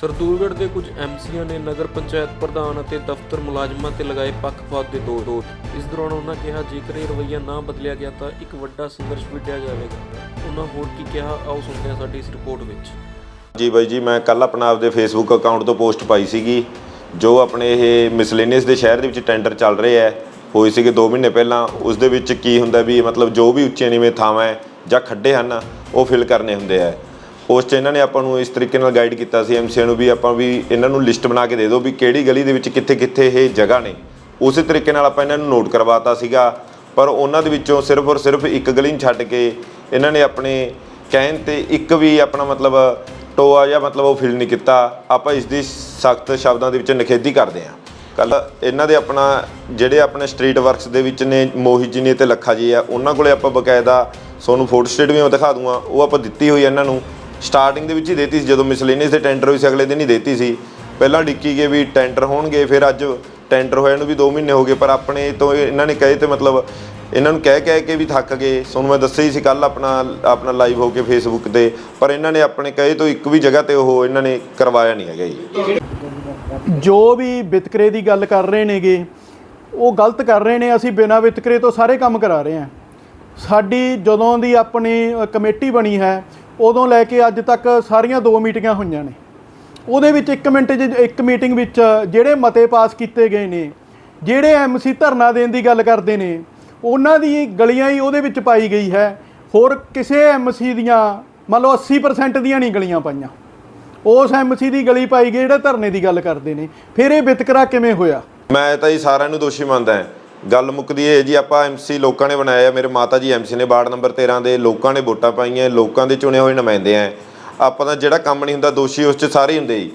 ਸਰਦੂਲਗੜ੍ਹ ਦੇ ਕੁਝ ਐਮਸੀਆਂ ਨੇ ਨਗਰ ਪੰਚਾਇਤ ਪ੍ਰਧਾਨ ਅਤੇ ਦਫ਼ਤਰ ਮੁਲਾਜ਼ਮਾਂ ਤੇ ਲਗਾਏ ਪੱਖਪਾਤ ਦੇ ਦੋ ਦੋਸ਼। ਇਸ ਦੌਰਾਨ ਉਹਨਾਂ ਕਿਹਾ, ਜੇਕਰ ਇਹ ਰਵੱਈਆ ਨਾ ਬਦਲਿਆ ਗਿਆ ਤਾਂ ਇੱਕ ਵੱਡਾ ਸੰਘਰਸ਼ ਵਿੱਢਿਆ ਜਾਵੇਗਾ। ਉਹਨਾਂ ਹੋਰ ਕੀ ਕਿਹਾ, ਆਓ ਸੁਣਦੇ ਹਾਂ ਸਾਡੀ ਇਸ ਰਿਪੋਰਟ ਵਿੱਚ। ਜੀ ਬਾਈ ਜੀ, ਮੈਂ ਕੱਲ ਆਪਣਾ ਆਪਦੇ ਫੇਸਬੁੱਕ ਅਕਾਊਂਟ ਤੋਂ ਪੋਸਟ ਪਾਈ ਸੀਗੀ। ਜੋ ਆਪਣੇ ਇਹ ਮਿਸਲੇਨੀਅਸ ਦੇ ਸ਼ਹਿਰ ਦੇ ਵਿੱਚ ਟੈਂਡਰ ਚੱਲ ਰਹੇ ਹੈ, ਹੋਏ ਸੀਗੇ 2 ਮਹੀਨੇ ਪਹਿਲਾਂ। ਉਸ ਦੇ ਵਿੱਚ ਕੀ ਹੁੰਦਾ ਵੀ ਮਤਲਬ ਜੋ ਵੀ ਉੱਚੇ ਨੀਵੇਂ ਥਾਵਾਂ ਹੈ ਜਾਂ ਖੱਡੇ ਹਨ, ਉਹ ਫਿਲ ਕਰਨੇ ਹੁੰਦੇ ਆ ਉਸ 'ਚ ਇਹਨਾਂ ਨੇ ਆਪਾਂ ਨੂੰ ਇਸ ਤਰੀਕੇ ਨਾਲ ਗਾਈਡ ਕੀਤਾ ਸੀ ਐਮਸੀਏ ਨੂੰ ਵੀ ਆਪਾਂ ਵੀ ਇਹਨਾਂ ਨੂੰ ਲਿਸਟ ਬਣਾ ਕੇ ਦੇ ਦਿਓ ਵੀ ਕਿਹੜੀ ਗਲੀ ਦੇ ਵਿੱਚ ਕਿੱਥੇ ਕਿੱਥੇ ਇਹ ਜਗ੍ਹਾ ਨੇ। ਉਸੇ ਤਰੀਕੇ ਨਾਲ ਆਪਾਂ ਇਹਨਾਂ ਨੂੰ ਨੋਟ ਕਰਵਾਤਾ ਸੀਗਾ, ਪਰ ਉਹਨਾਂ ਦੇ ਵਿੱਚੋਂ ਸਿਰਫ ਔਰ ਸਿਰਫ ਇੱਕ ਗਲੀ ਨੂੰ ਛੱਡ ਕੇ ਇਹਨਾਂ ਨੇ ਆਪਣੇ ਕਹਿਣ ਤੇ ਇੱਕ ਵੀ ਆਪਣਾ ਮਤਲਬ ਟੋਆ ਜਾਂ ਮਤਲਬ ਉਹ ਫਿਲ ਨਹੀਂ ਕੀਤਾ। ਆਪਾਂ ਇਸ ਦੀ ਸਖਤ ਸ਼ਬਦਾਂ ਦੇ ਵਿੱਚ ਨਿਖੇਧੀ ਕਰਦੇ ਹਾਂ। ਕੱਲ ਇਹਨਾਂ ਦੇ ਆਪਣਾ ਜਿਹੜੇ ਆਪਣੇ ਸਟਰੀਟ ਵਰਕਸ ਦੇ ਵਿੱਚ ਨੇ, ਮੋਹਿਤ ਜੀ ਨੇ ਤੇ ਲੱਖਾ ਜੀ ਆ, ਉਹਨਾਂ ਕੋਲੇ ਆਪਾਂ ਬਕਾਇਦਾ ਤੁਹਾਨੂੰ ਫੋਟੋ ਸਟੇਟ ਵੀ ਮੈਂ ਦਿਖਾ ਦੂੰਗਾ, ਉਹ ਆਪਾਂ ਦਿੱਤੀ ਹੋਈ ਇਹਨਾਂ ਨੂੰ। ਸਟਾਰਟਿੰਗ ਦੇ ਵਿੱਚ ਹੀ ਦੇਤੀ ਸੀ, ਜਦੋਂ ਮਿਸਲੇਨੀਅਸ ਦੇ ਟੈਂਡਰ ਹੋਈ ਸੀ, ਅਗਲੇ ਦਿਨ ਹੀ ਦੇਤੀ ਸੀ। ਪਹਿਲਾਂ ਡਿੱਕੀ ਗਏ ਵੀ ਟੈਂਡਰ ਹੋਣਗੇ, ਫਿਰ ਅੱਜ ਟੈਂਡਰ ਹੋਇਆ ਨੂੰ ਵੀ 2 ਮਹੀਨੇ ਹੋ ਗਏ, ਪਰ ਆਪਣੇ ਤੋਂ ਇਹਨਾਂ ਨੇ ਕਹੇ ਤੇ ਮਤਲਬ ਇਹਨਾਂ ਨੂੰ ਕਹਿ ਕਹਿ ਕੇ ਵੀ ਥੱਕ ਗਏ। ਤੁਹਾਨੂੰ ਮੈਂ ਦੱਸਿਆ ਹੀ ਸੀ ਕੱਲ ਆਪਣਾ ਆਪਣਾ ਲਾਈਵ ਹੋ ਕੇ ਫੇਸਬੁੱਕ ਤੇ, ਪਰ ਇਹਨਾਂ ਨੇ ਆਪਣੇ ਕਹੇ ਤੋਂ ਇੱਕ ਵੀ ਜਗ੍ਹਾ ਤੇ ਉਹ ਇਹਨਾਂ ਨੇ ਕਰਵਾਇਆ ਨਹੀਂ ਹੈਗਾ ਜੀ। ਜੋ ਵੀ ਵਿਤਕਰੇ ਦੀ ਗੱਲ ਕਰ ਰਹੇ ਨੇਗੇ, ਉਹ ਗਲਤ ਕਰ ਰਹੇ ਨੇ। ਅਸੀਂ ਬਿਨਾਂ ਵਿਤਕਰੇ ਤੋਂ ਸਾਰੇ ਕੰਮ ਕਰਾ ਰਹੇ ਹਾਂ। ਸਾਡੀ ਜਦੋਂ ਦੀ ਆਪਣੀ ਕਮੇਟੀ ਬਣੀ ਹੈ ਉਦੋਂ ਲੈ ਕੇ ਅੱਜ ਤੱਕ ਸਾਰੀਆਂ ਦੋ ਮੀਟਿੰਗਾਂ ਹੋਈਆਂ ਨੇ। ਉਹਦੇ ਵਿੱਚ ਇੱਕ ਮਿੰਟ 'ਚ, ਇੱਕ ਮੀਟਿੰਗ ਵਿੱਚ ਜਿਹੜੇ ਮਤੇ ਪਾਸ ਕੀਤੇ ਗਏ ਨੇ, ਜਿਹੜੇ ਐਮਸੀ ਧਰਨਾ ਦੇਣ ਦੀ ਗੱਲ ਕਰਦੇ ਨੇ, ਉਹਨਾਂ ਦੀ ਗਲੀਆਂ ਹੀ ਉਹਦੇ ਵਿੱਚ ਪਾਈ ਗਈ ਹੈ। ਹੋਰ ਕਿਸੇ ਐਮਸੀ ਦੀਆਂ, ਮੰਨ ਲਓ 80% ਦੀਆਂ ਨਹੀਂ ਗਲੀਆਂ ਪਾਈਆਂ। ਉਸ ਐਮਸੀ ਦੀ ਗਲੀ ਪਾਈ ਗਈ, ਜਿਹੜੇ ਧਰਨੇ ਦੀ ਗੱਲ ਕਰਦੇ ਨੇ। ਫਿਰ ਇਹ ਵਿਤਕਰਾ ਕਿਵੇਂ ਹੋਇਆ? ਮੈਂ ਤਾਂ ਜੀ ਸਾਰਿਆਂ ਨੂੰ ਦੋਸ਼ੀ ਮੰਨਦਾ ਹਾਂ। ਗੱਲ ਮੁੱਕਦੀ ਇਹ ਹੈ ਜੀ, ਆਪਾਂ ਐਮਸੀ ਲੋਕਾਂ ਨੇ ਬਣਾਇਆ ਮੇਰੇ ਮਾਤਾ ਜੀ ਐਮਸੀ ਨੇ ਵਾਰਡ ਨੰਬਰ 13 ਦੇ ਲੋਕਾਂ ਨੇ ਵੋਟਾਂ ਪਾਈਆਂ, ਲੋਕਾਂ ਦੇ ਚੁਣੇ ਹੋਏ ਨੁਮਾਇੰਦੇ ਆ। ਆਪਾਂ ਦਾ ਜਿਹੜਾ ਕੰਮ ਨਹੀਂ ਹੁੰਦਾ, ਦੋਸ਼ੀ ਉਸ 'ਚ ਸਾਰੇ ਹੁੰਦੇ ਜੀ।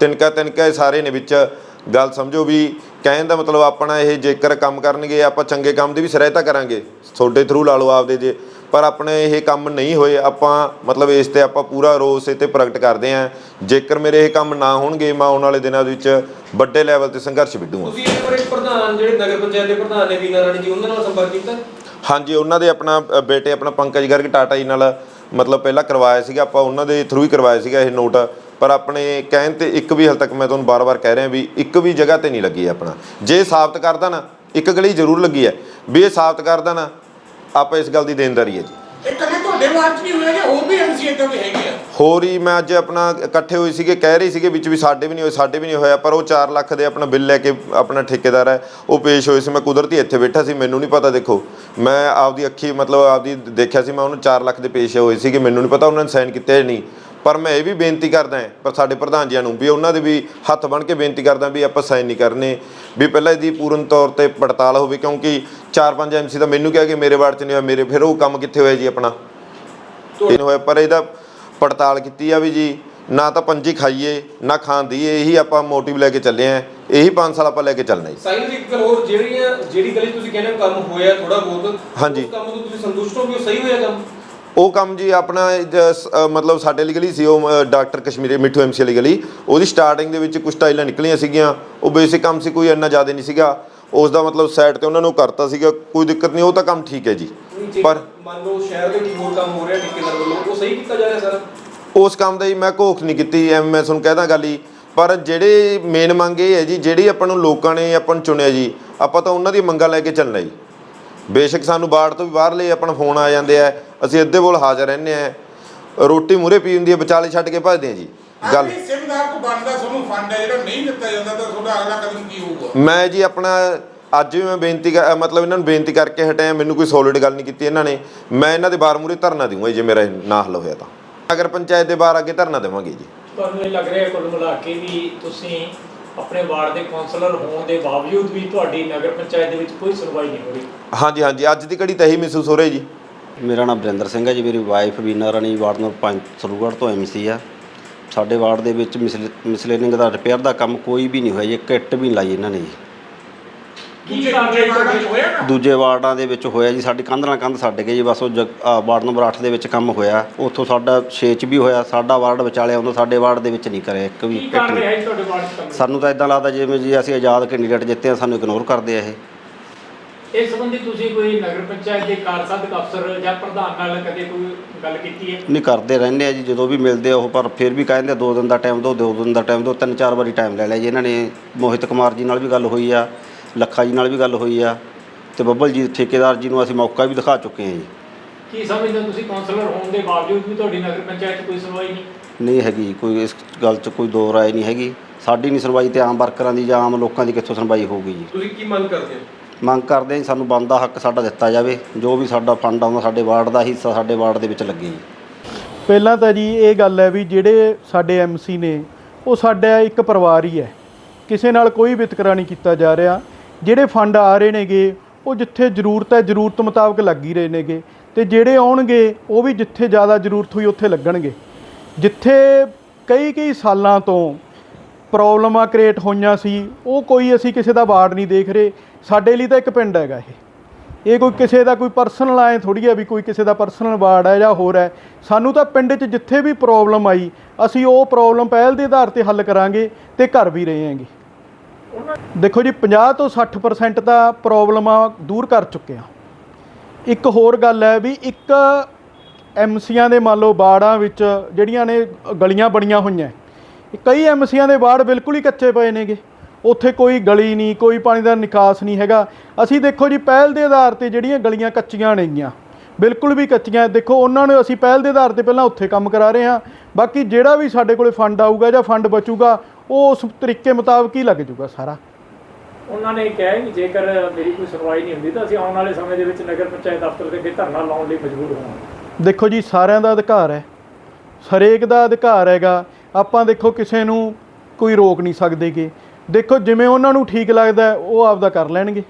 ਤਿੰਨਕਾ ਤਿਨਕਾ ਇਹ ਸਾਰੇ ਨੇ ਵਿੱਚ। ਗੱਲ ਸਮਝੋ ਵੀ ਕਹਿਣ ਦਾ ਮਤਲਬ ਆਪਣਾ ਇਹ ਜੇਕਰ ਕੰਮ ਕਰਨਗੇ, ਆਪਾਂ ਚੰਗੇ ਕੰਮ ਦੀ ਵੀ ਸਹਾਇਤਾ ਕਰਾਂਗੇ। ਤੁਹਾਡੇ ਥਰੂ ਲਾ ਲਓ ਆਪਦੇ ਜੇ। ਪਰ ਆਪਣੇ ਇਹ ਕੰਮ ਨਹੀਂ ਹੋਏ ਆਪਾਂ ਮਤਲਬ ਇਸ ਤੇ ਆਪਾਂ ਪੂਰਾ ਰੋਸ ਇਹ ਤੇ ਪ੍ਰਗਟ ਕਰਦੇ ਆਂ ਜੇਕਰ ਮੇਰੇ ਇਹ ਕੰਮ ਨਾ ਹੋਣਗੇ ਮੈਂ ਆਉਣ ਵਾਲੇ ਦਿਨਾਂ ਦੇ ਵਿੱਚ ਵੱਡੇ ਲੈਵਲ ਤੇ ਸੰਘਰਸ਼ ਵਿੱਢੂੰਗਾ। ਤੁਸੀਂ ਇੱਕ ਵਾਰੀ ਪ੍ਰਧਾਨ ਜਿਹੜੇ ਨਗਰ ਪੰਚਾਇਤ ਦੇ ਪ੍ਰਧਾਨ ਨੇ ਵੀਨਾ ਰਾਣੀ ਜੀ ਉਹਨਾਂ ਨਾਲ ਸੰਪਰਕ ਕੀਤਾ? ਹਾਂਜੀ ਉਹਨਾਂ ਦੇ ਆਪਣਾ ਬੇਟੇ ਆਪਣਾ ਪੰਕਜ ਗਰਗ ਟਾਟਾ ਜੀ ਨਾਲ ਮਤਲਬ ਪਹਿਲਾਂ ਕਰਵਾਇਆ ਸੀਗਾ ਆਪਾਂ ਉਹਨਾਂ ਦੇ ਥਰੂ ਹੀ ਕਰਵਾਇਆ ਸੀਗਾ ਇਹ ਨੋਟ ਪਰ ਆਪਣੇ ਕਹਿਣ ਤੇ ਇੱਕ ਵੀ ਹਾਲ ਤੱਕ ਮੈਂ ਤੁਹਾਨੂੰ ਬਾਰ-ਬਾਰ ਕਹਿ ਰਿਹਾ ਵੀ ਇੱਕ ਵੀ ਜਗ੍ਹਾ ਤੇ ਨਹੀਂ ਲੱਗੀ ਆਪਣਾ। ਜੇ ਸਾਬਤ ਕਰਦਾ ਨਾ ਇੱਕ ਗਲੀ ਜ਼ਰੂਰ ਲੱਗੀ ਹੈ। ਵੀ ਇਹ ਸਾਬਤ ਕਰਦਾ ਨਾ ਆਪਾਂ ਇਸ ਗੱਲ ਦੀ ਦੇਣਦਾਰੀ ਹੈ ਜੀ। ਇਹ ਕੱਲੇ ਤੁਹਾਡੇ ਵਾਰਡ 'ਚ ਨਹੀਂ ਹੋਇਆ ਜਾਂ ਹੋਰ ਵੀ ਐਮਸੀ ਇਦਾਂ ਦੇ ਹੈਗੇ ਆ। ਹੋਰ ਹੀ ਮੈਂ ਅੱਜ ਆਪਣਾ ਇਕੱਠੇ ਹੋਏ ਸੀਗੇ ਕਹਿ ਰਹੇ ਸੀਗੇ ਵਿੱਚ ਵੀ ਸਾਡੇ ਵੀ ਨਹੀਂ ਹੋਏ ਸਾਡੇ ਵੀ ਨਹੀਂ ਹੋਇਆ ਪਰ ਉਹ 4 ਲੱਖ ਦੇ ਆਪਣਾ ਬਿੱਲ ਲੈ ਕੇ ਆਪਣਾ ਠੇਕੇਦਾਰ ਹੈ ਉਹ ਪੇਸ਼ ਹੋਏ ਸੀ ਮੈਂ ਕੁਦਰਤੀ ਇੱਥੇ ਬੈਠਾ ਸੀ ਮੈਨੂੰ ਨਹੀਂ ਪਤਾ ਦੇਖੋ। ਮੈਂ ਆਪਦੀ ਅੱਖੀ ਮਤਲਬ ਆਪਦੀ ਦੇਖਿਆ ਸੀ ਮੈਂ ਉਹਨੂੰ 4 ਲੱਖ ਦੇ ਪੇਸ਼ ਹੋਏ ਸੀਗੇ ਮੈਨੂੰ ਨਹੀਂ ਪਤਾ ਉਹਨਾਂ ਨੇ ਸਾਈਨ ਕੀਤੇ ਨਹੀਂ। ਪਰ ਮੈਂ ਇਹ ਵੀ ਬੇਨਤੀ ਕਰਦਾ ਪਰ ਸਾਡੇ ਪ੍ਰਧਾਨ ਜੀਆਂ ਨੂੰ ਵੀ ਉਹਨਾਂ ਦੇ ਵੀ ਹੱਥ ਬਣ ਕੇ ਬੇਨਤੀ ਕਰਦਾ ਵੀ ਆਪਾਂ ਸਾਈਨ ਨਹੀਂ ਕਰਨੇ। ਵੀ ਪਹਿਲਾਂ ਇਹਦੀ ਪੂਰਨ ਤੌਰ ਤੇ ਪੜਤਾਲ ਹੋਵੇ ਕਿਉਂਕਿ 4-5 ਐਮਸੀ ਤਾਂ ਮੈਨੂੰ ਕਿਹਾ ਕਿ ਮੇਰੇ ਵਾਰਡ 'ਚ ਨਹੀਂ ਹੋਇਆ ਮੇਰੇ ਫਿਰ ਉਹ ਕੰਮ ਕਿੱਥੇ ਹੋਇਆ ਜੀ ਆਪਣਾ? ਇਹ ਹੋਇਆ ਪਰ ਇਹਦਾ ਪੜਤਾਲ ਕੀਤੀ ਆ ਵੀ ਜੀ ਨਾ ਤਾਂ ਪੰਜੀ ਖਾਈਏ ਨਾ ਖਾਂਦੀ ਇਹੀ ਆਪਾਂ ਮੋਟਿਵ ਲੈ ਕੇ ਚੱਲੇ ਆ ਇਹੀ 5 ਸਾਲ ਆਪਾਂ ਲੈ ਕੇ ਚੱਲਣਾ ਜੀ। ਸਾਈਨ ਦੀ ਇੱਕ ਗੱਲ ਹੋਰ ਜਿਹੜੀ ਗਲੀ ਤੁਸੀਂ ਕਹਿੰਦੇ ਕੰਮ ਹੋਇਆ ਥੋੜਾ ਬਹੁਤ ਹਾਂਜੀ। ਕੰਮ ਤੋਂ ਤੁਸੀਂ ਸੰਤੁਸ਼ਟ ਹੋ ਉਹ ਸਹੀ ਹੋਇਆ ਕੰਮ? ਉਹ ਕੰਮ ਜੀ ਆਪਣਾ ਜ- ਸ- ਅ, ਮਤਲਬ ਸਾਡੇ ਲਈ ਗਲੀ ਸੀ ਉਹ ਅ, ਡਾਕਟਰ ਕਸ਼ਮੀਰੀ ਮਿੱਠੂ ਐਮਸੀ ਵਾਲੀ ਗਲੀ। ਉਹਦੀ ਸਟਾਰਟਿੰਗ ਦੇ ਵਿੱਚ ਕੁਝ ਟਾਈਲਾਂ ਨਿਕਲੀਆਂ ਸੀਗੀਆਂ। ਉਹ ਬੇਸਿਕ ਕੰਮ ਸੀ ਕੋਈ ਇੰਨਾ ਜ਼ਿਆਦਾ ਨਹੀਂ ਸੀਗਾ। ਉਸ ਦਾ ਮਤਲਬ ਸਾਈਡ ਤੇ ਉਹਨਾਂ ਨੂੰ ਕਰਤਾ ਸੀਗਾ ਕੋਈ ਦਿੱਕਤ ਨਹੀਂ ਉਹ ਤਾਂ ਕੰਮ ਠੀਕ ਹੈ ਜੀ। ਪਰ ਮੰਨ ਲਓ ਸ਼ਹਿਰ ਦੇ ਵਿੱਚ ਹੋਰ ਕੰਮ ਹੋ ਰਿਹਾ ਠੇਕੇਦਾਰ ਵੱਲੋਂ ਉਹ ਸਹੀ ਕੀਤਾ ਜਾ ਰਿਹਾ ਸਾਰਾ? ਉਸ ਕੰਮ ਦਾ ਹੀ ਮੈਂ ਘੋਖ ਨਹੀਂ ਕੀਤੀ ਐਵੇਂ ਮੈਂ ਤੁਹਾਨੂੰ ਕਹਿਦਾ ਗੱਲ ਹੀ ਪਰ ਜਿਹੜੇ ਮੇਨ ਮੰਗ ਇਹ ਹੈ ਜੀ ਜਿਹੜੀ ਆਪਾਂ ਨੂੰ ਲੋਕਾਂ ਨੇ ਆਪਾਂ ਨੂੰ ਚੁਣਿਆ ਜੀ ਆਪਾਂ ਤਾਂ ਉਹਨਾਂ ਦੀ ਮੰਗਾਂ ਲੈ ਕੇ ਚੱਲਣਾ ਜੀ। ਬੇਸ਼ੱਕ ਸਾਨੂੰ ਬਾੜ ਤੋਂ ਵੀ ਬਾਹਰਲੇ ਆਪਣਾ ਫੋਨ ਆ ਜਾਂਦੇ ਆ। ਅਸੀਂ ਅੱਧੇ ਬੋਲ ਹਾਜ਼ਰ ਰਹਿੰਦੇ ਆ ਰੋਟੀ ਮੂਰੇ ਪੀ ਹੁੰਦੀ ਹੈ ਵਿਚਾਲੇ ਛੱਡ ਕੇ ਭੱਜਦੇ ਆ ਜੀ। ਗੱਲ ਗੱਲ ਸਿਮਦਾਰ ਕੋ ਬਣਦਾ ਤੁਹਾਨੂੰ ਫੰਡ ਹੈ ਜਿਹੜਾ ਨਹੀਂ ਦਿੱਤਾ ਜਾਂਦਾ ਤਾਂ ਤੁਹਾਡਾ ਅਗਲਾ ਕਦਮ ਕੀ ਹੋਊਗਾ? ਮੈਂ ਜੀ ਆਪਣਾ ਅੱਜ ਵੀ ਮੈਂ ਬੇਨਤੀ ਮਤਲਬ ਇਹਨਾਂ ਨੂੰ ਬੇਨਤੀ ਕਰਕੇ ਹਟਿਆ ਮੈਨੂੰ ਕੋਈ ਸੋਲਿਡ ਗੱਲ ਨਹੀਂ ਕੀਤੀ ਇਹਨਾਂ ਨੇ। ਮੈਂ ਇਹਨਾਂ ਦੇ ਬਾਰ ਮੂਰੇ ਧਰਨਾ ਦੇਵਾਂਗਾ ਜੇ ਮੇਰਾ ਨਾ ਹੱਲ ਹੋਇਆ ਤਾਂ। ਅਗਰ ਪੰਚਾਇਤ ਦੇ ਬਾਹਰ ਅੱਗੇ ਧਰਨਾ ਦੇਵਾਂਗੇ ਜੀ। ਤੁਹਾਨੂੰ ਇਹ ਲੱਗ ਰਿਹਾ ਕੁੱਲ ਮਿਲਾ ਕੇ ਵੀ ਤੁਸੀਂ ਆਪਣੇ ਵਾਰਡ ਦੇ ਕਾਉਂਸਲਰ ਹੋਣ ਦੇ ਬਾਵਜੂਦ ਵੀ ਤੁਹਾਡੀ ਨਗਰ ਪੰਚਾਇਤ ਦੇ ਵਿੱਚ ਕੋਈ ਸੁਣਵਾਈ ਨਹੀਂ ਹੋ ਰਹੀ। ਹਾਂਜੀ ਹਾਂਜੀ ਅੱਜ ਦੀ ਘੜੀ ਤਾਂ ਇਹੀ ਮਹਿਸੂਸ ਹੋ ਰਿਹਾ ਜੀ। ਮੇਰਾ ਨਾਮ ਬਰਿੰਦਰ ਸਿੰਘ ਹੈ ਜੀ ਮੇਰੀ wife Veena Rani ward number 5 Sarugarh ਤੋਂ ਐਮਸੀ ਆ। ਸਾਡੇ ਵਾਰਡ ਦੇ ਵਿੱਚ ਮਿਸਲੇਨਿੰਗ ਦਾ ਰਿਪੇਅਰ ਦਾ ਕੰਮ ਕੋਈ ਵੀ ਨਹੀਂ ਹੋਇਆ ਜੀ ਇੱਕ ਇੱਟ ਵੀ ਨਹੀਂ ਲਾਈ ਇਹਨਾਂ ਨੇ ਜੀ। ਦੂਜੇ ਵਾਰਡਾਂ 'ਚ ਤੁਹਾਡੇ ਹੋਇਆ? ਨਾ ਦੂਜੇ ਵਾਰਡਾਂ ਦੇ ਵਿੱਚ ਹੋਇਆ ਜੀ ਸਾਡੀ ਕੰਧ ਨਾਲ ਕੰਧ ਛੱਡ ਕੇ ਜੀ ਬਸ ਉਹ ਜਗ- ਆਹ ਵਾਰਡ ਨੰਬਰ 8 ਦੇ ਵਿੱਚ ਕੰਮ ਹੋਇਆ। ਉੱਥੋਂ ਸਾਡਾ 6 ਚ ਵੀ ਹੋਇਆ ਸਾਡਾ ਵਾਰਡ ਵਿਚਾਲੇ ਆਉਂਦਾ ਸਾਡੇ ਵਾਰਡ ਦੇ ਵਿੱਚ ਨਹੀਂ ਕਰਿਆ ਇੱਕ ਵੀ ਕੀ ਇੱਟ ਕਾਰਨ ਨਹੀਂ। ਰਿਹਾ ਜੀ ਤੁਹਾਡੇ ਵਾਰਡ 'ਚ ਕੰਮ? ਸਾਨੂੰ ਤਾਂ ਇਦਾਂ ਲੱਗਦਾ ਜਿਵੇਂ ਜੀ ਅਸੀਂ ਆਜ਼ਾਦ ਕੈਂਡੀਡੇਟ ਜਿੱਤੇ ਆ ਸਾਨੂੰ ਇਗਨੋਰ ਕਰਦੇ ਆ ਇਹ। ਇਸ ਸੰਬੰਧੀ ਤੁਸੀਂ ਕੋਈ ਨਗਰ ਪੰਚਾਇਤ ਦੇ ਕਾਰਜਸਾਧਕ ਅਫਸਰ ਜਾਂ ਪ੍ਰਧਾਨ ਨਾਲ ਕਦੇ ਕੋਈ ਗੱਲ ਕੀਤੀ ਹੈ? ਨਹੀਂ ਕਰਦੇ ਰਹਿੰਦੇ ਆ ਜੀ ਜਦੋਂ ਵੀ ਮਿਲਦੇ ਆ ਉਹ ਪਰ ਫਿਰ ਵੀ ਕਹਿੰਦੇ ਆ ਦੋ ਦਿਨ ਦਾ ਟਾਈਮ ਦਿਓ ਦੋ ਦਿਨ ਦਾ ਟਾਈਮ ਦਿਓ ਤਿੰਨ ਚਾਰ ਵਾਰੀ ਟਾਈਮ ਲੈ ਲਿਆ ਜੀ ਇਹਨਾਂ ਨੇ। ਮੋਹਿਤ ਕੁਮਾਰ ਜੀ ਨਾਲ ਵੀ ਗੱਲ ਹੋਈ ਆ ਲੱਖਾ ਜੀ ਨਾਲ ਵੀ ਗੱਲ ਹੋਈ ਆ ਤੇ ਬੱਬਲ ਜੀ ਠੇਕੇਦਾਰ ਜੀ ਨੂੰ ਅਸੀਂ ਮੌਕਾ ਵੀ ਦਿਖਾ ਚੁੱਕੇ ਹਾਂ ਜੀ। ਕੀ ਸਮਝਦੇ ਹੋ ਤੁਸੀਂ ਕਾਉਂਸਲਰ ਹੋਣ ਦੇ ਬਾਵਜੂਦ ਵੀ ਤੁਹਾਡੀ ਨਗਰ ਪੰਚਾਇਤ 'ਚ ਕੋਈ ਸੁਣਵਾਈ ਨਹੀਂ? ਨਹੀਂ ਹੈਗੀ ਕੋਈ ਇਸ ਗੱਲ 'ਚ ਕੋਈ ਦੋ ਰਾਏ ਨਹੀਂ ਹੈਗੀ। ਸਾਡੀ ਨਹੀਂ ਸੁਣਵਾਈ ਤੇ ਆਮ ਵਰਕਰਾਂ ਦੀ ਜਾਂ ਆਮ ਲੋਕਾਂ ਦੀ ਕਿੱਥੋਂ ਸੁਣਵਾਈ ਹੋਊਗੀ ਜੀ। ਤੁਸੀਂ ਕੀ ਮੰਗ ਕਰਦੇ ਹੋ? ਮੰਗ ਕਰਦੇ ਹਾਂ ਜੀ ਸਾਨੂੰ ਬਣਦਾ ਹੱਕ ਸਾਡਾ ਦਿੱਤਾ ਜਾਵੇ, ਜੋ ਵੀ ਸਾਡਾ ਫੰਡ ਆਉਂਦਾ ਸਾਡੇ ਵਾਰਡ ਦਾ ਹਿੱਸਾ ਸਾਡੇ ਵਾਰਡ ਦੇ ਵਿੱਚ ਲੱਗੇ ਜੀ। ਪਹਿਲਾਂ ਤਾਂ ਜੀ ਇਹ ਗੱਲ ਹੈ ਵੀ ਜਿਹੜੇ ਸਾਡੇ ਐਮਸੀ ਨੇ, ਉਹ ਸਾਡਾ ਇੱਕ ਪਰਿਵਾਰ ਹੀ ਹੈ। ਕਿਸੇ ਨਾਲ ਕੋਈ ਵਿਤਕਰਾ ਨਹੀਂ ਕੀਤਾ ਜਾ ਰਿਹਾ। ਜਿਹੜੇ ਫੰਡ ਆ ਰਹੇ ਨੇਗੇ, ਉਹ ਜਿੱਥੇ ਜ਼ਰੂਰਤ ਹੈ, ਜ਼ਰੂਰਤ ਮੁਤਾਬਕ ਲੱਗ ਹੀ ਰਹੇ ਨੇਗੇ। ਤੇ ਜਿਹੜੇ ਆਉਣਗੇ, ਉਹ ਵੀ ਜਿੱਥੇ ਜ਼ਿਆਦਾ ਜ਼ਰੂਰਤ ਹੋਈ, ਉੱਥੇ ਲੱਗਣਗੇ। ਜਿੱਥੇ ਕਈ ਕਈ ਸਾਲਾਂ ਤੋਂ ਪ੍ਰੋਬਲਮਾਂ ਕ੍ਰੀਏਟ ਹੋਈਆਂ ਸੀ, ਉਹ ਕੋਈ ਅਸੀਂ ਕਿਸੇ ਦਾ ਵਾਰਡ ਨਹੀਂ ਦੇਖ ਰਹੇ। ਸਾਡੇ ਲਈ ਤਾਂ ਇੱਕ ਪਿੰਡ ਹੈਗਾ ਇਹ। ਇਹ ਕੋਈ ਕਿਸੇ ਦਾ ਕੋਈ ਪਰਸਨਲ ਆਏ ਥੋੜੀ ਹੈ ਵੀ ਕੋਈ ਕਿਸੇ ਦਾ ਪਰਸਨਲ ਵਾਰਡ ਹੈ ਜਾਂ ਹੋਰ ਹੈ। ਸਾਨੂੰ ਤਾਂ ਪਿੰਡ 'ਚ ਜਿੱਥੇ ਵੀ ਪ੍ਰੋਬਲਮ ਆਈ, ਅਸੀਂ ਉਹ ਪ੍ਰੋਬਲਮ ਪਹਿਲ ਦੇ ਆਧਾਰ ਤੇ ਹੱਲ ਕਰਾਂਗੇ ਤੇ ਕਰ ਵੀ ਰਹੇ ਹਾਂਗੇ ਦੇਖੋ ਜੀ 50 ਤੋਂ 60% ਤਾਂ ਪ੍ਰੋਬਲਮਾਂ ਦੂਰ ਕਰ ਚੁੱਕੇ ਆ। ਇੱਕ ਹੋਰ ਗੱਲ ਹੈ ਵੀ ਇੱਕ ਐਮਸੀਆਂ ਦੇ ਮੰਨ ਲਓ ਬਾੜਾਂ ਵਿੱਚ ਜਿਹੜੀਆਂ ਨੇ ਗਲੀਆਂ ਬਣੀਆਂ ਹੋਈਆਂ ਕਈ ਐਮਸੀਆਂ ਦੇ ਬਾੜ ਬਿਲਕੁਲ ਹੀ ਕੱਚੇ ਪਏ ਨੇਗੇ। ਉੱਥੇ ਕੋਈ ਗਲੀ ਨਹੀਂ ਕੋਈ ਪਾਣੀ ਦਾ ਨਿਕਾਸ ਨਹੀਂ ਹੈਗਾ। ਅਸੀਂ ਦੇਖੋ ਜੀ ਪਹਿਲ ਦੇ ਆਧਾਰ ਤੇ ਜਿਹੜੀਆਂ ਗਲੀਆਂ ਕੱਚੀਆਂ ਨੇਗੀਆਂ ਬਿਲਕੁਲ ਵੀ ਕੱਚੀਆਂ। ਦੇਖੋ ਉਹਨਾਂ ਨੂੰ ਅਸੀਂ ਪਹਿਲ ਦੇ ਆਧਾਰ ਤੇ ਪਹਿਲਾਂ ਉੱਥੇ ਕੰਮ ਕਰਾ ਰਹੇ ਹਾਂ। ਬਾਕੀ ਜਿਹੜਾ ਵੀ ਸਾਡੇ ਕੋਲੇ ਫੰਡ ਆਊਗਾ ਜਾਂ ਫੰਡ ਬਚੂਗਾ ਉਹ ਉਸ ਤਰੀਕੇ ਮੁਤਾਬਕ ਹੀ ਲੱਗ ਜਾਊਗਾ ਸਾਰਾ। ਉਹਨਾਂ ਨੇ ਕਿਹਾ ਕਿ ਜੇਕਰ ਮੇਰੀ ਕੋਈ ਸੁਣਵਾਈ ਨਹੀਂ ਹੁੰਦੀ ਤਾਂ ਅਸੀਂ ਆਉਣ ਵਾਲੇ ਸਮੇਂ ਦੇ ਵਿੱਚ ਨਗਰ ਪੰਚਾਇਤ ਦਫ਼ਤਰ ਦੇ ਅੱਗੇ ਧਰਨਾ ਲਾਉਣ ਲਈ ਮਜਬੂਰ ਹੋਵਾਂਗੇ। ਦੇਖੋ ਜੀ ਸਾਰਿਆਂ ਦਾ ਅਧਿਕਾਰ ਹੈ। ਹਰੇਕ ਦਾ ਅਧਿਕਾਰ ਹੈਗਾ। ਆਪਾਂ ਦੇਖੋ ਕਿਸੇ ਨੂੰ ਕੋਈ ਰੋਕ ਨਹੀਂ ਸਕਦੇਗੇ। ਦੇਖੋ ਜਿਵੇਂ ਉਹਨਾਂ ਨੂੰ ਠੀਕ ਲੱਗਦਾ, ਉਹ ਆਪਦਾ ਕਰ ਲੈਣਗੇ।